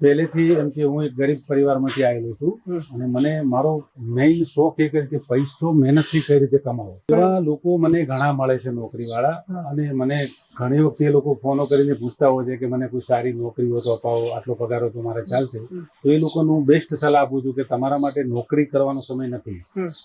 પહેલેથી એમ કે હું એક ગરીબ પરિવારમાંથી આવેલો છું અને મને મારો મેઇન શોખ એ કે પૈસો મહેનતથી કઈ રીતે કમાવો. એવા લોકો મને ઘણા મળે છે નોકરીવાળા અને મને ઘણી વખતે એ લોકો ફોનો કરીને પૂછતા હોય છે કે મને કોઈ સારી નોકરી હોય તો અપાવો આટલો પગાર હોય તો મારે ચાલશે. તો એ લોકોનું હું બેસ્ટ સલાહ આપું છું કે તમારા માટે નોકરી કરવાનો સમય નથી.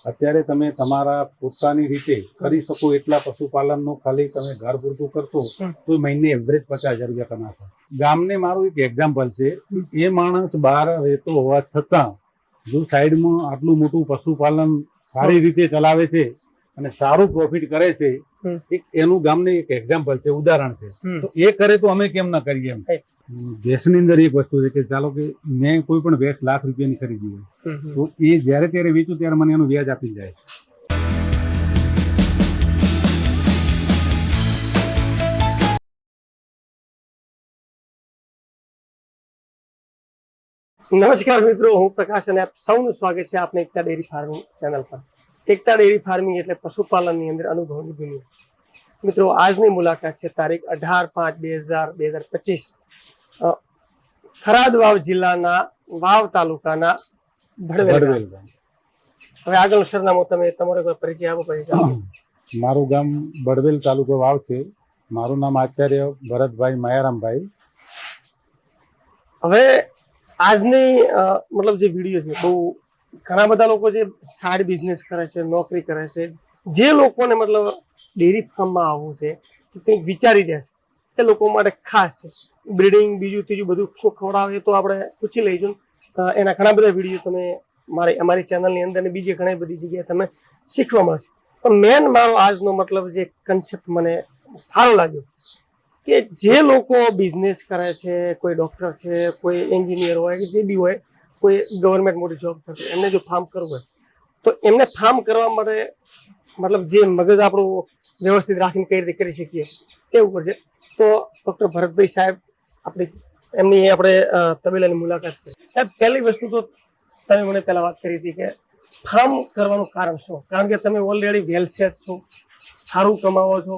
અત્યારે તમે તમારા પોતાની રીતે કરી શકો એટલા પશુપાલનનું ખાલી તમે ઘર પૂરતું કરશો તો મહિને એવરેજ પચાસ હજાર રૂપિયા કમાશો. ગામને મારું એક એક્ઝામ્પલ છે. એ માણસ બહાર રહેતો હોવા છતાં જો સાઈડમાં આટલું મોટું પશુપાલન સારી રીતે ચલાવે છે અને સારું પ્રોફિટ કરે છે. એક એનું ગામને એક એક્ઝામ્પલ છે ઉદાહરણ છે. તો એ કરે તો અમે કેમ ના કરીએ એમ. ભેંસની અંદર એક વસ્તુ છે કે ચાલો કે મેં કોઈ પણ ભેંસ લાખ રૂપિયાની ખરીદી હોય. તો એ જ્યારે ત્યારે વેચું ત્યારે મને એનું વ્યાજ આપી જાય છે. નમસ્કાર મિત્રો હું પ્રકાશ અને આપ સૌનું સ્વાગત છે આપને એકતા ડેરી ફાર્મિંગ ચેનલ પર. એકતા ડેરી ફાર્મિંગ એટલે પશુપાલનની અંદર અનુભવની દુનિયા. મિત્રો આજની મુલાકાત છે તારીખ અઢાર પાંચ બે હજાર બે હજાર પચીસ. થરાદ વાવ જિલ્લાના વાવ તાલુકાના ભડવેલ. હવે આગળ સરનામું તમે તમારો પરિચય આપો પરિચય મારું ગામ બડવેલ તાલુકો વાવ છે. મારું નામ આચાર્ય ભરતભાઈ માયારામભાઈ. હવે આજની મતલબ જે વીડિયો છે, બહુ ઘણા બધા લોકો જે સાઈડ બિઝનેસ કરે છે, નોકરી કરે છે, જે લોકોને મતલબ ડેરી ફાર્મમાં આવવું છે કંઈક વિચારી રહ્યા એ લોકો માટે ખાસ છે. બ્રીડિંગ બીજું ત્રીજું બધું શું ખવડાવે તો આપણે પૂછી લઈશું. એના ઘણા બધા વીડિયો તમે મારી, અમારી ચેનલની અંદર અને બીજી ઘણી બધી જગ્યાએ તમે શીખવા મળશે. પણ મેન મારો આજનો મતલબ જે કન્સેપ્ટ મને સારો લાગ્યો. કે જે લોકો બિઝનેસ કરે છે, કોઈ ડોક્ટર છે, કોઈ એન્જિનિયર હોય કે જે બી હોય, કોઈ ગવર્મેન્ટ મોટી જોબ કરે એમને જો ફાર્મ કરવું હોય, તો એમને ફાર્મ કરવા માટે મતલબ જે મગજ આપણું વ્યવસ્થિત રાખીને કઈ રીતે કરી શકીએ, તે ઉપર છે. તો ડૉક્ટર ભરતભાઈ સાહેબ આપણી, એમની આપણે તબેલાની મુલાકાત કરી. સાહેબ, પહેલી વસ્તુ તો તમે મને પહેલા વાત કરી હતી કે ફાર્મ કરવાનું કારણ શું? કારણ કે તમે ઓલરેડી વેલ સેટ છો, સારું કમાવો છો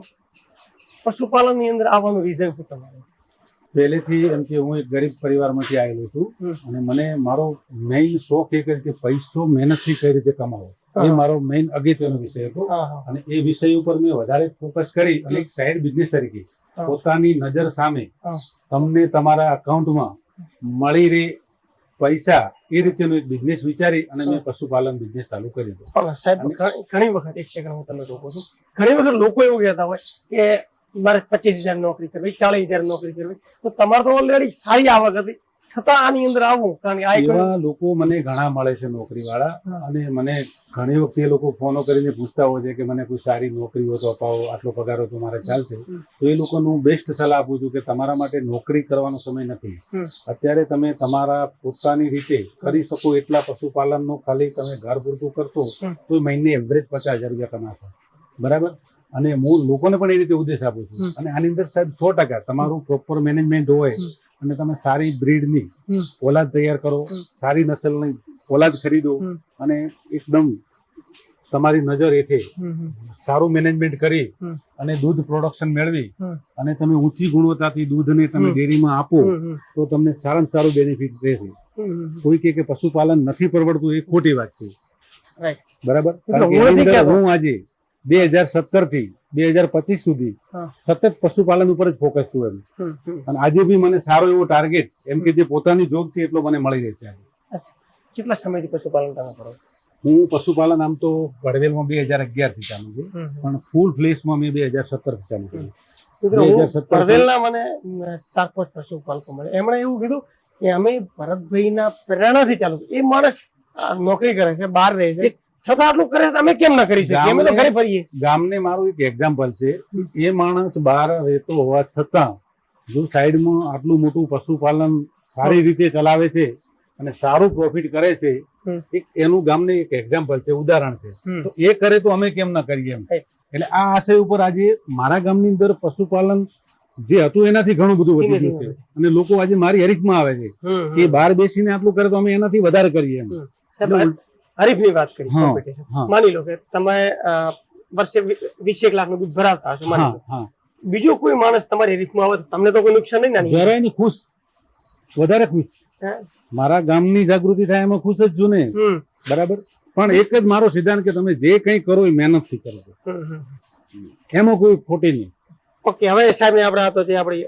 પશુપાલનની અંદર આવવાનું રીઝન શું તમારું? પહેલેથી એમ કે હું એક ગરીબ પરિવારમાંથી આવેલો છું અને મને મારો મેઇન શોખ એ કે પૈસો મહેનતથી કઈ રીતે કમાવો. એ મારો મેઇન અગત્યનો વિષય હતો. અને એ વિષય ઉપર મેં વધારે ફોકસ કરી અને એક સાઈડ બિઝનેસ તરીકે પોતાની નજર સામે તમને તમારા અકાઉન્ટમાં મળી રહે પૈસા એ રીતેનો એક બિઝનેસ વિચારી અને મેં પશુપાલન બિઝનેસ ચાલુ કરી દીધો. સાહેબ ઘણી- ઘણી વખત એક સેકન્ડ હું તમને રોકું છું. ઘણી વખત લોકો એવું કહેતા હોય કે મારે પચીસ હજાર નોકરી કરવી ચાલીસ હજાર નોકરી કરવી. તો તમારે તો ઓલરેડી સારી આવક હતી. છતાં આની અંદર આવું કારણ કે આ એવા લોકો મને ઘણા મળે છે નોકરી વાળા અને મને ઘણી વખતે એ લોકો ફોનો કરીને પૂછતા હોય છે કે મને કોઈ સારી નોકરી હોય તો અપાવો આટલો પગાર હોય તો મારે ચાલશે. તો એ લોકોનું હું બેસ્ટ સલાહ આપું છું કે તમારા માટે નોકરી કરવાનો સમય નથી. અત્યારે તમે તમારા પોતાની રીતે કરી શકો એટલા પશુપાલનનું ખાલી તમે ઘર પૂરતું કરશો. તો મહિને એવરેજ પચાસ હજાર રૂપિયા કમાશો. બરાબર? અને હું લોકોને પણ એ રીતે ઉદ્દેશ આપું છું. અને આની અંદર સાહેબ સો ટકા તમારું પ્રોપર મેનેજમેન્ટ હોય અને તમે સારી બ્રીડની ઓલાદ તૈયાર કરો સારી નસલની ઓલાદ ખરીદો અને એકદમ તમારી નજર હેઠે સારું મેનેજમેન્ટ કરી અને દૂધ પ્રોડક્શન મેળવી અને તમે ઊંચી ગુણવત્તાથી દૂધને તમે ડેરીમાં આપો તો તમને સારામાં સારું બેનિફિટ રહેશે. કોઈ કે પશુપાલન નથી પરવડતું એ ખોટી વાત છે. બરાબર? હું આજે બે હજાર સત્તરથી બે હજાર પચીસ સુધી સતત પશુપાલન ઉપર જ ફોકસ છું એમ. અને આજે બી મને સારો એવો ટાર્ગેટ એમ કે જે પોતાની જોબ છે એટલો મને મળી રહેશે આજે. કેટલા સમયથી પશુપાલન તમે કરો હું પશુપાલન આમ તો વડવેલમાં બે હજાર અગિયારથી ચાલુ છે. પણ ફૂલ ફ્લેસમાં મેં બે હજાર સત્તરથી ચાલુ કર્યું. મિત્રો હું 2017 પરવેલના મને ચાર પાંચ પશુપાલકો મળે. એમણે એવું કીધું કે અમે ભરતભાઈના પ્રેરણાથી ચાલુ. એ માણસ નોકરી કરે છે બહાર રહે છે. છતાં આટલું કરે અમે કેમ ના કરી શકીએ? અમે તો ઘરે ફરીએ. ગામને મારું એક એક્ઝામ્પલ છે. એ માણસ બહાર રહેતો હોવા છતાં જો સાઈડમાં આટલું મોટું પશુપાલન સારી રીતે ચલાવે છે અને સારું પ્રોફિટ કરે છે એક એનું ગામને એક એક્ઝામ્પલ છે ઉદાહરણ છે. તો એ કરે તો અમે કેમ ના કરીએ એમ? એટલે આ આશય ઉપર આજે મારા ગામની અંદર પશુપાલન જે હતું એનાથી ઘણું બધું વધી ગયું છે. અને લોકો આજે મારી હરીફમાં આવે છે. એ બહાર બેસીને આટલું કરે તો અમે એનાથી વધારે કરીએ એમ. હરીફની વાત કરી કોમ્પિટિશન માની લો કે તમે વર્ષે વીસ એક લાખનું દૂધ ભરાવતા હશો માની લો. બીજો કોઈ માણસ તમારી હરીફમાં આવે તો તમને તો કોઈ નુકસાન નહીં ને આની? જરાયની ખુશ. વધારે ખુશ. મારા ગામની જાગૃતિ થાય એમાં ખુશ જ છું ને. બરાબર? પણ એક જ મારો સિદ્ધાંત કે તમે જે કંઈ કરો એ મહેનતથી કરો. એમાં કોઈ ખોટી નહીં. ઓકે હવે સાહેબ આપણે આ તો જે આપણી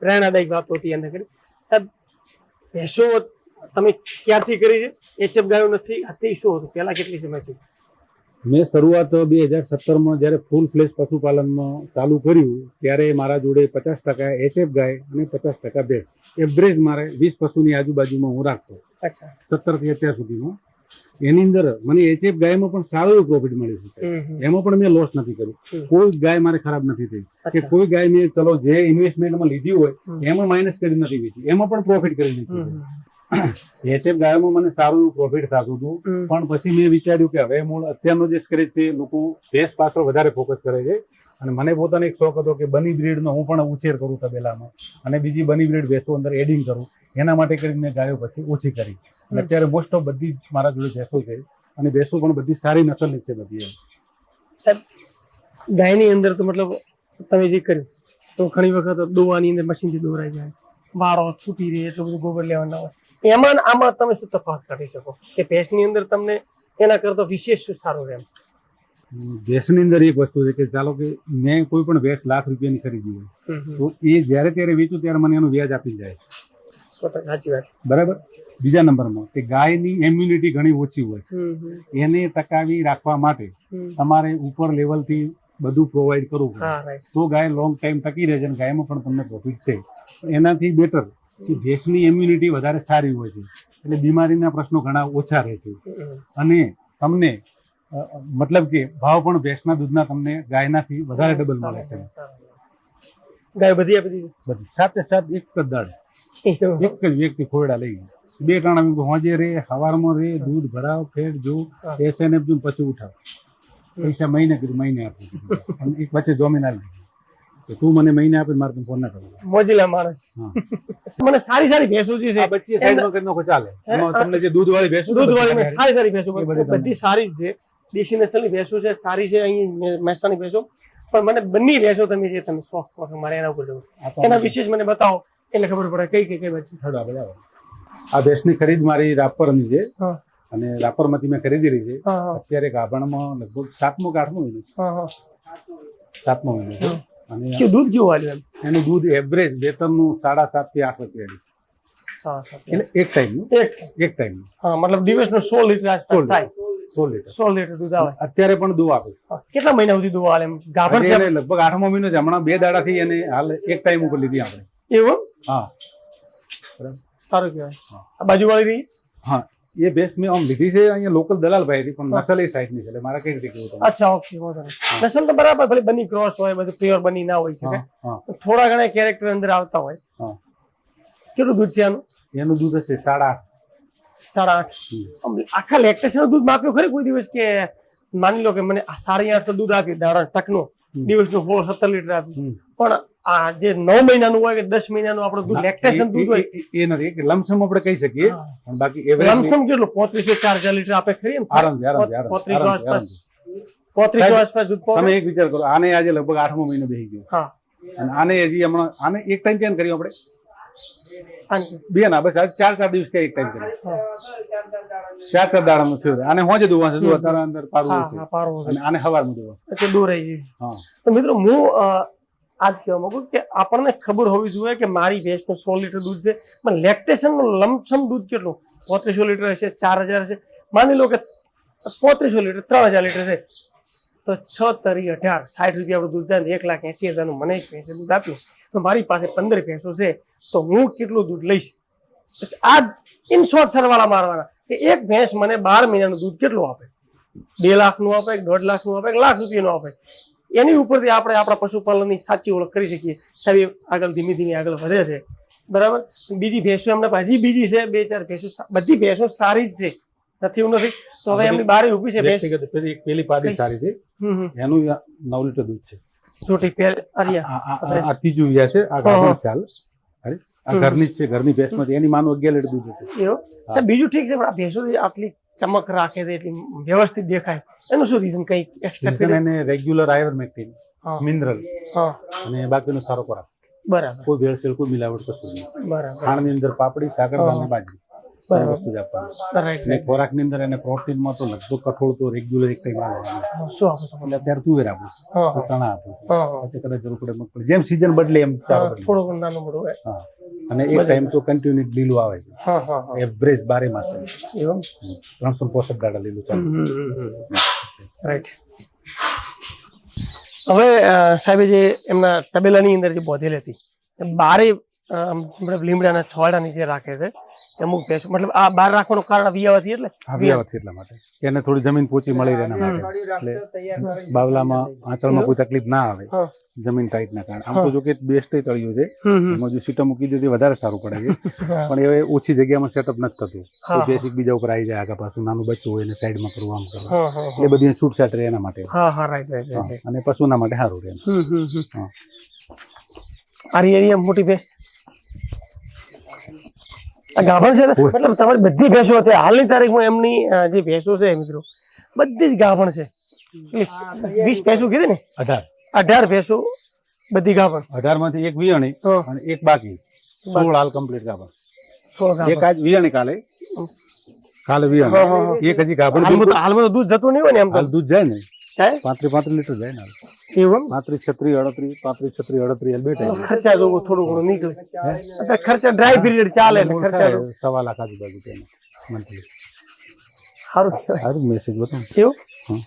પ્રેરણાદાયક વાતો હતી અંદર કરી. સાહેબ ભેંસો તમે ક્યારથી કરી છે? એચએફ ગાયો નથી. હતી શું હતું? પહેલા કેટલી સમયથી મેં શરૂઆત બે હજાર સત્તરમાં જ્યારે ફૂલ ફ્લેશ પશુપાલનમાં ચાલુ કર્યું ત્યારે મારા જોડે પચાસ ટકા એચએફ ગાય અને પચાસ ટકા ભેંસ. એવરેજ મારે વીસ પશુની આજુબાજુમાં હું રાખતો. સત્તરથી અત્યાર સુધીમાં. એની અંદર મને એચએફ ગાયમાં પણ સારો એવું પ્રોફિટ મળ્યું છે. એમાં પણ મેં લોસ નથી કર્યું. કોઈ ગાય મારે ખરાબ નથી થઈ. કે કોઈ ગાય મેં ચલો જે ઇન્વેસ્ટમેન્ટમાં લીધી હોય એમાં માઇનસ કરી નથી વેચી એમાં પણ પ્રોફિટ કરી હમ. એચએફ ગાયોમાં મને સારું પ્રોફિટ થતું હતું. પણ પછી મેં વિચાર્યું કે હવે મૂળ અત્યારનો જે સ્ક્રેચ છે લોકો ભેંસ પાછળ વધારે ફોકસ કરે છે. અને મને પોતાનો એક શોખ હતો કે બની બ્રીડનો હું પણ ઉછેર કરું તબેલામાં. અને બીજી બની બ્રીડ ભેંસો અંદર એડિંગ કરું. એના માટે કરીને મેં ગાયો પછી ઓછી કરી. અને અત્યારે મોસ્ટ ઓફ બધી મારા જોડે ભેંસો છે. અને ભેંસો પણ બધી સારી નસલની છે બધી ગાયની અંદર તો મતલબ તમે જે કર્યું તો ઘણી વખત દોવાની અંદર મશીનથી દોરાઈ જાય. વારો છૂટી રહે એટલું બધું ગોબર લેવાના હોય. એમાં આમાં તમે શું તપાસ કાઢી શકો? કે ભેંસની અંદર તમને એના કરતા વિશેષ શું સારું રહે? ભેંસની અંદર એક વસ્તુ છે કે ચાલો કે મેં કોઈ પણ ભેંસ લાખ રૂપિયાની ખરીદી હોય. તો એ જ્યારે ત્યારે વેચું ત્યારે મને એનું વ્યાજ આપી જાય સાચી વાત. બરાબર? બીજા નંબરમાં કે ગાયની ઇમ્યુનિટી ઘણી ઓછી હોય. એને ટકાવી રાખવા માટે તમારે ઉપર લેવલથી બધું પ્રોવાઈડ કરવું પડે. તો ગાય લોંગ ટાઈમ ટકી રહે છે અને ગાયમાં પણ તમને પ્રોફિટ છે. એનાથી બેટર કે ભેંસની ઇમ્યુનિટી વધારે સારી હોય છે. એટલે બીમારીના પ્રશ્નો ઘણા ઓછા રહે છે. અને તમને મતલબ કે ભાવ પણ ભેંસના દૂધના તમને ગાયનાથી વધારે ડબલ મળે છે. ગાય બધી આપી દીધી બધી. સાથે સાથ એક જ દાડ એક જ વ્યક્તિ ખોરડા લઈ ગઈ બે ટાણા હોજે રે હવારમાં રે દૂધ ભરાવ ફેર જો. એસએનએફ પછી ઉઠાવ. પૈસા મહિને કીધું મહિને આપું. અને એક વચ્ચે જોમીન આવી કે તું મને મહિને આપે મારે ફોન ના કરવો મોજીલા માણસ. મને સારી સારી ભેંસો છે. બચ્ચી સાઈડમાં કરી નાખો ચાલે. તમને જે દૂધ વાળી ભેંસો દૂધ વાળી સારી સારી ભેંસો બધી સારી જ છે. દેશી નસલની ભેંસો છે સારી છે અહીં મે- મહેસાણી ભેંસો. પણ મને બંને ભેંસો તમે જે તમે શોખ કહો છો મારે એના ઉપર જવું એના વિશેષ મને બતાવો એટલે ખબર પડે કઈ કઈ કઈ બચ્ચી થડો બરાબર. આ ભેંસની ખરીદ મારી રાપરની છે. અને અને રાપરમાંથી મેં ખરીદેલી છે. અત્યારે ગાભણમાં લગભગ સાતમો કે આઠમો મહિનો સાતમો મહિનો અને દૂધ કેવું આવ્યું એમ? એનું દૂધ એવરેજ વેતનનું સાડા સાતથી આઠ વચ્ચે. એટલે એક ટાઈમનું એક એક ટાઈમનું હા મતલબ દિવસનું સોળ લીટર સોળ થાય. સોળ લીટર. સોળ લીટર દૂધ આવે. અત્યારે પણ દૂધ આપે કેટલા મહિના સુધી દૂધ આવે એને લગભગ આઠમો મહિનો છે. હમણાં બે દાડાથી એને હાલ એક ટાઈમ ઉપર લીધી આપણે. એવું? હા. સારું કહેવાય. આ બાજુવાળી રહી? હા. એ ભેંસ મેં આમ લીધી છે અહીંયા લોકલ દલાલ ભાઈ હતી પણ નસલ એ સાઈડની છે એટલે મારે કઈ રીતે કેવું અચ્છા ઓકે વાંધો નસલ તો બરાબર ભલે બની ક્રોસ હોય બધું પ્યોર બની ના હોય શકે થોડા ઘણા કેરેક્ટર અંદર આવતા હોય. કેટલું દૂધ છે આનું? એનું દૂધ હશે સાડા આઠ. સાડા આઠ. આખા લેક્ટેશન દૂધ માપ્યું ખરી કોઈ દિવસ કે માની લો કે મને સાડી આઠ દૂધ આપ્યું દાડા ટકનું. દિવસનું સોળ સત્તર લીટર આપ્યું. પણ આ જે નવ મહિનાનું હોય કે દસ મહિનાનું આપણું દૂધ લેક્ટેશન દૂધ હોય એ- નથી કે લમસમ આપણે કહી શકીએ. પણ બાકી એવરેજ લમસમ કેટલું? પોત્રીસો ચાર હજાર લીટર આપે ખરી આરામથી, પોત્રીસો આસપાસ. પોત્રીસો આસપાસ દૂધ તમે એક વિચાર કરો આને આજે લગભગ આઠમો મહિનો બેસી ગયો. હા. અને આને હજી હમણાં આને એક ટાઈમ કેમ કર્યું આપણે? બે ના બસ આજ ચાર ચાર દિવસ એક ટાઈમ કર્યું. ચાર ચાર દાડાનું થયું. આને હોજે દુવા છે? તારા અંદર પારવું છે છે અને આને હવારમાં દુવા એટલે દૂર રહી હા. તો મિત્રો હું આ જ કહેવા માંગુ કે આપણને ખબર હોવી જોઈએ કે મારી ભેંસનું સો લીટર દૂધ છે. પણ લેક્ટેશનનું લમસમ દૂધ કેટલું? પોત્રીસો લીટર હશે, ચાર હજાર હશે. માની લો કે પોત્રીસો લીટર, ત્રણ હજાર લીટર છે. તો છ તરી અઢાર, સાઠ રૂપિયા આપણું દૂધ જાય એક લાખ એસી હજારનું મને એક ભેંસે દૂધ આપ્યું. તો મારી પાસે પંદર ભેંસો છે, તો હું કેટલું દૂધ લઈશ? આ ઇન શોર્ટ સરવાળા મારવાના કે એક ભેંસ મને બાર મહિનાનું દૂધ કેટલું આપે? બે લાખનું આપે દોઢ લાખનું આપે, એક લાખ રૂપિયાનું આપે. એની ઉપરથી આપણે આપણા પશુપાલનની સાચી ઓળખ કરી શકીએ. સાહેબ આગળ ધીમે ધીમે આગળ વધે છે. બરાબર? બીજી ભેંસો એમને હજી બીજી છે બે ચાર ભેંસો બધી ભેંસો સારી જ છે. નથી એવું નથી? તો હવે એમની બારી ઊભી છે ભેંસ. પેલી પાડી સારી છે. એનું નવ લીટર દૂધ છે. છોટી પેલ અરિયા આ- ત્રીજું વ્યા છે આ હાલ અરે, આ ઘરની જ છે ઘરની ભેંસમાંથી. એની માનું અગિયાર લીટર દૂધ હતું. બીજું ઠીક છે પણ આ ભેંસો આટલી ચમક રાખે છે એટલી વ્યવસ્થિત દેખાય. એનું શું રીઝન કઈ એક્સ્ટ્રા એને રેગ્યુલર આયર્મેક્ટિન હા. મિનરલ હા. અને બાકીનો સારો ખોરાક. બરાબર. કોઈ ભેળસેળ કોઈ મિલાવટ કશું નહીં. બરાબર. ખાંડની અંદર પાપડી સાકર અને બાજરી. વસ્તુ જ આપવાની. અને ખોરાકની અંદર એને પ્રોટીનમાં તો લગભગ કઠોળ તો રેગ્યુલર એક ટાઈમ આવે શું આપો એટલે અત્યારે તુવેર આપું છું. ચણા આપું છું. પછી કદાચ જરૂર પડે મગફળી જેમ સિઝન બદલે એમ થોડું નાનું મોટું હા. અને એક ટાઈમ તો કન્ટિન્યુ લીલું આવે છે. એવરેજ બારે માસે. એવું? ત્રણસો પોસઠ દાડા લીલું ચાલે. રાઈટ હવે સાહેબ જે એમના તબેલાની અંદર જે બોધેલ હતી એ બારે મતલબ લીમડાના છવાડા નીચે રાખે છે. અમુક ભેંસો મતલબ આ બાર રાખવાનું કારણ વિયાવાથી એટલે? વિયાવાથી એટલા માટે. એને થોડી જમીન પોચી મળી રહે એના માટે. એટલે બાવલામાં આંચળમાં કોઈ તકલીફ ના આવે. જમીન ટાઈટ ના કારણે. આમ તો જો કે બેસ્ટ તળિયું છે. એમાં જો સીટો મૂકી દીધી વધારે સારું પડે છે. પણ એ ઓછી જગ્યામાં સેટઅપ નથી થતું. હા. બેસિક બીજા ઉપર આવી જાય આગળ પાછું નાનું બચ્ચું હોય એને સાઈડમાં કરવું આમ કરવું. હા બધી છૂટછાટ રહે એના માટે. અને પશુના માટે સારું રહે. આરી એરિયા મોટી ભેંસ ગાભણ છે ને? મતલબ તમારી બધી ભેંસો અત્યારે હાલની તારીખમાં એમની જે ભેંસો છે મિત્રો બધી જ ગાભણ છે. વીસ ભેંસો કીધી ને? અઢાર. અઢાર ભેંસો બધી ગાભણ. અઢારમાંથી એક વિયાણી અને એક બાકી. સોળ હાલ કમ્પ્લીટ ગાભણ. સોળ એક આજ વિયાણી કાલે. કાલે. વિયાણી એક હજી ગાભણ હાલમાં તો દૂધ જતું નહીં હોય ને એમ તો. દૂધ જાય ને. પાંત્રીસ પાંત્રીસ લીટર જાય ને. એવું? પાંત્રીસ છત્રીસ અડત્રીસ પાંત્રીસ છત્રીસ અડત્રીસ હાલ બે ખર્ચા જોવું થોડું ઘણું નીકળે. અત્યારે ખર્ચા ડ્રાય પીરિયડ ચાલે ખર્ચા સવા લાખ આજુબાજુ તેને મંથલી સારું સારું મેસેજ બતાવો. કેવું હમ.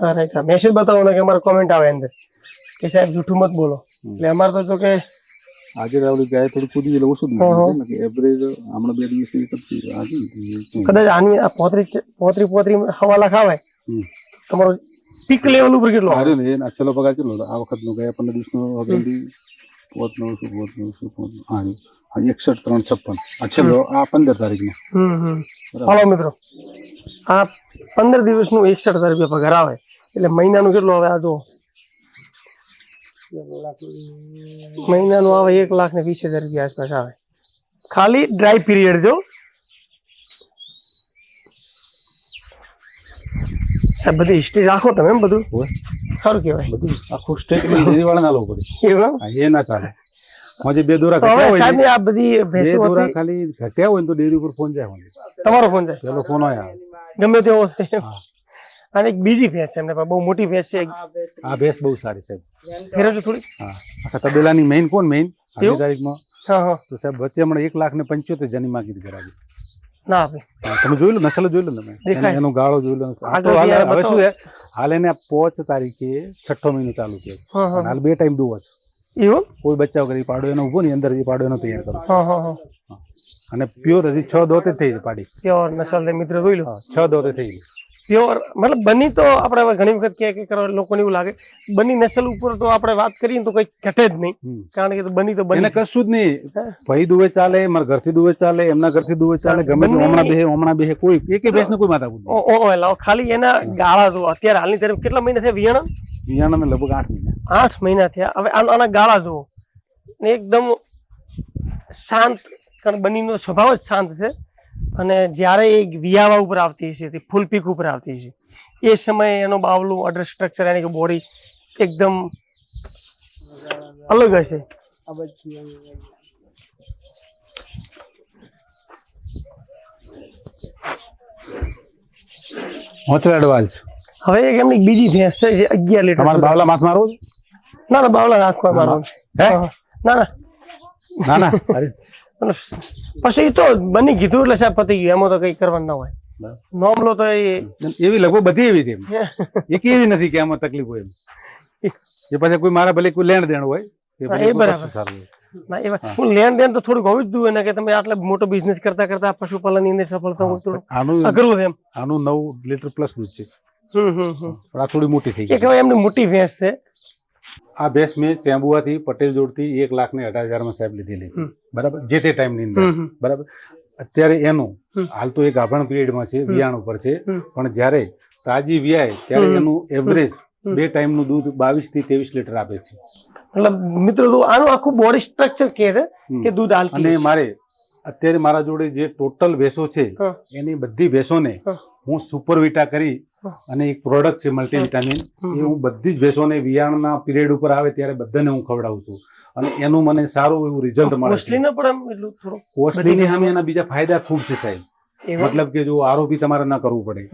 હા રાઈટ હા. મેસેજ બતાવો ને કે અમારે કોમેન્ટ આવે અંદર. કે સાહેબ જૂઠું મત બોલો. એટલે અમારે તો જો કે આજે રાવલી ગાય થોડી કૂદી એટલે ઓછું જ ને કે એવરેજ હમણાં બે દિવસ આજે કદાચ આની પોતરી પોતરી પોતરી હવા લાખ આવે. તમારો પીક લેવલ ઉપર કેટલો? આવે ને એના છેલ્લો પગાર કેટલો હતો? આ વખત નો ગયા પંદર દિવસ નો અગેન્ડી પોત નવસો પોત નવસો પોત હા હા એકસઠ ત્રણ છપ્પન. આ છેલ્લો આ પંદર તારીખ નો હમ. હમ હાલો મિત્રો. આ પંદર દિવસનું એકસઠ હજાર રૂપિયા પગાર આવે. એટલે મહિનાનું કેટલું આવે આ જો મહિનાનું આવે એક લાખ ને વીસ હજાર રૂપિયા આસપાસ આવે. ખાલી ડ્રાય પીરિયડ જો. સાહેબ બધી હિસ્ટ્રી રાખો તમે એમ બધું? સારું કહેવાય. બધું આખું સ્ટેટ ડેરી વાળા ના લોકો એવું એ ના ચાલે. આજે બે દોરા ઘટ્યા હોય સાહેબ આ બધી ભેંસો દોરા ખાલી ઘટ્યા હોય તો ડેરી ઉપર ફોન જાય તમારો ફોન જાય? પેલો ફોન હોય આવે. ગમે તેવો છે. અને એક બીજી ભેંસ છે એમને બહુ મોટી ભેંસ છે. આ ભેંસ બહુ સારી છે. ફેરવજો થોડી હા આખા તબેલાની મેઇન કોણ મેઇન તારીખમાં હા હા. તો સાહેબ વચ્ચે હમણાં એક લાખ ને પંચોતેર જની માગી કરાવી. ના આપે તમે જોઈ લો નસલ જોઈ લો તમે. એનો ગાળો જોઈ લો. હવે શું છે? હાલ એને પોચ તારીખે છઠ્ઠો મહિનો ચાલુ છે હાલ બે ટાઈમ દુવો છે. એવું? કોઈ બચ્ચા વગર પાડો એનો ઊભો ની અંદર ઈ પાડો એનો તૈયાર કરો. અને પ્યોર હજી છ દોતે થઈ પાડી. પ્યોર નસલ મિત્ર જોઈ લો. છ દોતે થઈ ગઈ પ્યોર મતલબ બની તો આપણે હવે ઘણી વખત કે કે લોકોને એવું લાગે બની નસલ ઉપર તો આપણે વાત કરીએ તો કઈ ઘટે જ નહીં. કારણ કે બની તો બની કશું જ નહીં. ભાઈ દુવે ચાલે મારા ઘરથી દુવે ચાલે એમના ઘરથી દુવે ચાલે ગમે હમણાં બે હમણાં બે કોઈ એક ભેંસ કોઈ માતા ઓ લાવો ખાલી એના ગાળા જુઓ. અત્યારે હાલની તરફ કેટલા મહિના થયા? વિયાણા? વિયાણા લગભગ આઠ મહિના. આઠ મહિના થયા. હવે આના આના ગાળા જુઓ. ને એકદમ શાંત કારણ બનીનો સ્વભાવ જ શાંત છે. અને જ્યારે એ વિયાવા ઉપર આવતી હશે તે ફૂલ પીક ઉપર આવતી હશે. એ સમયે એનો બાવલું અડર સ્ટ્રક્ચર એની કે બોડી એકદમ અલગ હશે. હવે એક એમની બીજી ભેંસ છે જે અગિયાર લીટર બાવલા માથ મારવો ના ના બાવલા નાખવા મારો હે? ના ના. ના ના. પછી તો બની કીધું એટલે સાહેબ પતી ગયું. એમાં તો કઈ કરવાનું ના હોય. નોમલો નોમ લો તો એવી લગભગ બધી એવી છે એક એવી નથી કે આમાં તકલીફ હોય એ પછી કોઈ મારા ભલે કોઈ લેણ દેણ હોય એ હા, બરાબર. સારું ના એ હું. લેણ દેણ તો થોડુંક હોવું જ જોઈએ ને કે તમે આટલો મોટો બિઝનેસ કરતા કરતા પશુપાલનની અંદર સફળતા હોય થોડું આનું અઘરું એમ. આનું નવ લીટર પ્લસ દૂધ છે. હમ હમ હમ. આ થોડી મોટી થઈ એક ગઈ. હવે એમની મોટી ભેંસ છે. આ ભેંસ મેં ચેમ્બુઆથી પટેલ જોડથી એક લાખ ને અઢાર હજારમાં સાહેબ લીધેલી. બરાબર? જે તે ટાઈમની અંદર. બરાબર? અત્યારે એનું. હાલ તો એ ગાભણ પીરિયડમાં છે વિયાણ ઉપર છે. પણ જ્યારે તાજી વ્યાય ત્યારે એનું એવરેજ બે ટાઈમનું દૂધ બાવીસથી ત્રેવીસ લીટર આપે છે. મતલબ મિત્રો આનું આખું બોડી સ્ટ્રક્ચર કે છે કે દૂધ હાલ અને મારે અત્યારે મારા જોડે જે ટોટલ ભેંસો છે એની બધી ભેંસોને હા. સુપરવિટા કરી અને એક પ્રોડક્ટ છે મલ્ટીવિટામિન એ હું બધી જ ભેંસોને વિયાણના પીરિયડ ઉપર આવે ત્યારે બધાને હું ખવડાવું છું. અને એનું મને સારું એવું રિઝલ્ટ મળે છે. ના પડે આમ એટલું થોડું કોસ્ટલીની સામે એના બીજા ફાયદા ખૂબ છે સાહેબ. મતલબ કે જો આરોપી તમારે ન કરવું પડે.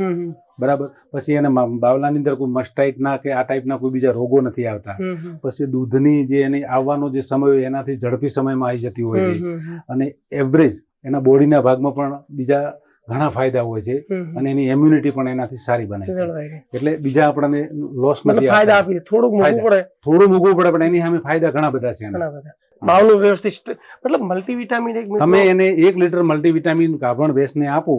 બરાબર? પછી એને બાવલાની અંદર કોઈ મસ્ટાઇટ ના કે આ ટાઈપના કોઈ બીજા રોગો નથી આવતા. પછી દૂધની જે એની આવવાનો જે સમય હોય એનાથી ઝડપી સમયમાં આવી જતી હોય છે. અને એવરેજ એના બોડીના ભાગમાં પણ બીજા ઘણા ફાયદા હોય છે. અને એની ઇમ્યુનિટી પણ એનાથી સારી બને છે. એટલે બીજા આપણને લોસ નથી ફાયદા દે. થોડુંક પડે. થોડું મૂકવું પડે પણ એની સામે ફાયદા ઘણા બધા છે ઘણા બધા. બાવનું વ્યવસ્થિત મતલબ મલ્ટીવિટામિન એક તમે એને એક લીટર મલ્ટીવિટામિન ગાભણ ભેંસને આપો.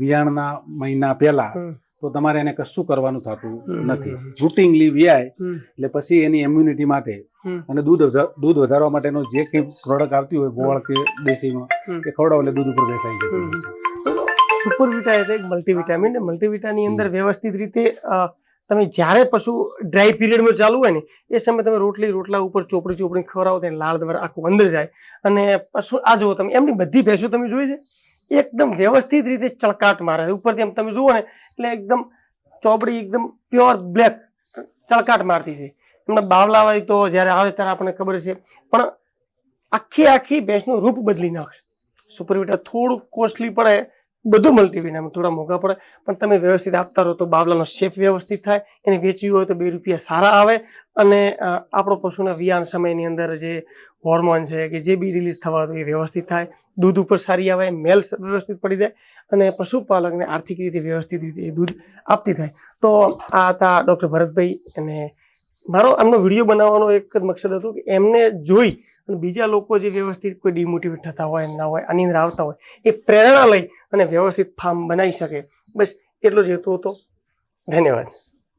વિયાણના મહિના પહેલા તો તમારે એને કશું કરવાનું થતું નથી. રૂટિંગલી વિયાય એટલે પછી એની ઇમ્યુનિટી માટે અને દૂધ દૂધ વધારવા માટેનો જે કંઈ પ્રોડક્ટ આવતી હોય ગોળ કે દેશીમાં. એ ખવડાવો એટલે દૂધ ઉપર બેસાઈ જાય. સુપર વિટા એટલે એક મલ્ટીવિટામિન મલ્ટીવિટાની અંદર વ્યવસ્થિત રીતે તમે જ્યારે પશુ ડ્રાય પીરિયડમાં ચાલુ હોય ને, એ સમયે તમે રોટલી, રોટલા ઉપર ચોપડી ચોપડી ખવડાવો તો એને લાળ દ્વારા આખું અંદર જાય. અને પશુ, આ જુઓ તમે, એમની બધી ભેંસો તમે જોઈ છે? એકદમ વ્યવસ્થિત રીતે ચળકાટ મારે ઉપરથી એમ તમે જુઓ ને, એટલે એકદમ ચોપડી એકદમ પ્યોર બ્લેક ચળકાટ મારતી છે. એમના બાવલા હોય તો જ્યારે આવે ત્યારે આપણને ખબર છે. પણ આખી આખી ભેંસનું રૂપ બદલી નાખે. સુપરવિટા થોડું કોસ્ટલી પડે બધું મલ્ટીવિટામિન થોડા મોંઘા પડે. પણ તમે વ્યવસ્થિત આપતા રહો તો બાવલાનો શેપ વ્યવસ્થિત થાય. એને વેચવી હોય તો બે રૂપિયા સારા આવે. અને આપણો પશુના વિયાણ સમયની અંદર જે હોર્મોન છે કે જે બી રિલીઝ થવા હતું એ વ્યવસ્થિત થાય. દૂધ ઉપર સારી આવે, મેલ વ્યવસ્થિત પડી જાય. અને પશુપાલકને આર્થિક રીતે વ્યવસ્થિત રીતે દૂધ આપતી થાય. તો આ હતા ડૉક્ટર ભરતભાઈ અને મારો આમનો વીડિયો બનાવવાનો એક જ મકસદ હતો કે એમને જોઈ અને બીજા લોકો જે વ્યવસ્થિત કોઈ ડિમોટિવેટ થતા હોય, ના હોય, આની અંદર આવતા હોય, એ પ્રેરણા લઈ અને વ્યવસ્થિત ફાર્મ બનાવી શકે. બસ એટલો જ હેતુ હતો. ધન્યવાદ.